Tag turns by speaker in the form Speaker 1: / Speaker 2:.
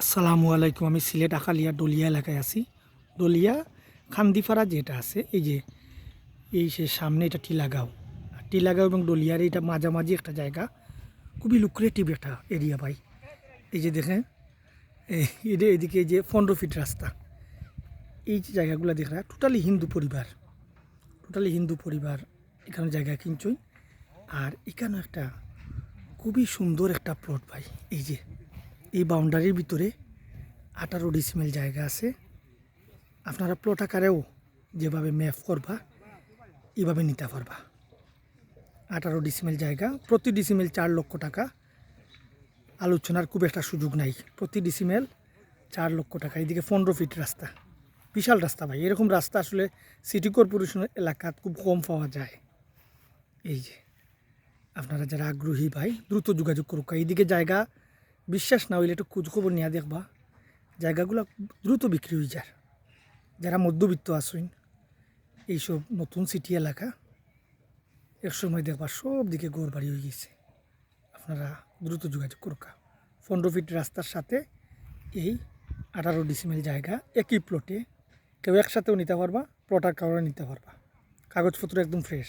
Speaker 1: আসসালামু আলাইকুম, আমি সিলেট আখালিয়া ডলিয়া এলাকায় আছি। ডলিয়া, খান্দিপাড়া যেটা আছে, এই যে, এই সে সামনে এটা টিলাগাঁও। টিলাগাঁও এবং ডলিয়ার এটা মাঝামাঝি একটা জায়গা। খুবই লুক্রেটিভ একটা এরিয়া ভাই। এই যে দেখেন এটা এদিকে যে পনেরো ফিট রাস্তা। এই যে জায়গাগুলো দেখা টোটালি হিন্দু পরিবার। টোটালি হিন্দু পরিবার, এখানে জায়গা কিনছই। আর এখানে একটা খুবই সুন্দর একটা প্লট ভাই, এই যে। এই বাউন্ডারির ভিতরে আঠারো ডিসিমেল জায়গা আছে। আপনারা প্লট আকারেও যেভাবে ম্যাপ করবা এইভাবে নিতে পারবা। আঠারো ডিসিমেল জায়গা, প্রতি ডিসিমেল চার লক্ষ টাকা। আলোচনার খুব একটা সুযোগ নাই। প্রতি ডিসিমেল চার লক্ষ টাকা। এদিকে পনেরো ফিট রাস্তা। বিশাল রাস্তা ভাই। এরকম রাস্তা আসলে সিটি কর্পোরেশনের এলাকাত খুব কম পাওয়া যায়। এই যে, আপনারা যারা আগ্রহী ভাই, দ্রুত যোগাযোগ করুক। এইদিকে জায়গা বিশ্বাস না হইলে একটু খোঁজখবর নিয়ে দেখবা। জায়গাগুলো দ্রুত বিক্রি হয়ে যায় যারা মধ্যবিত্ত আসুন এইসব নতুন সিটি এলাকা এক সময় দেখবা সব দিকে গোর বাড়ি হয়ে গেছে। আপনারা দ্রুত যোগাযোগ করুক। পনেরো ফিট রাস্তার সাথে এই আঠারো ডিসিমেল জায়গা, একই প্লটে কেউ একসাথেও নিতে পারবা প্লটার কারণে নিতে পারবা। কাগজপত্র একদম ফ্রেশ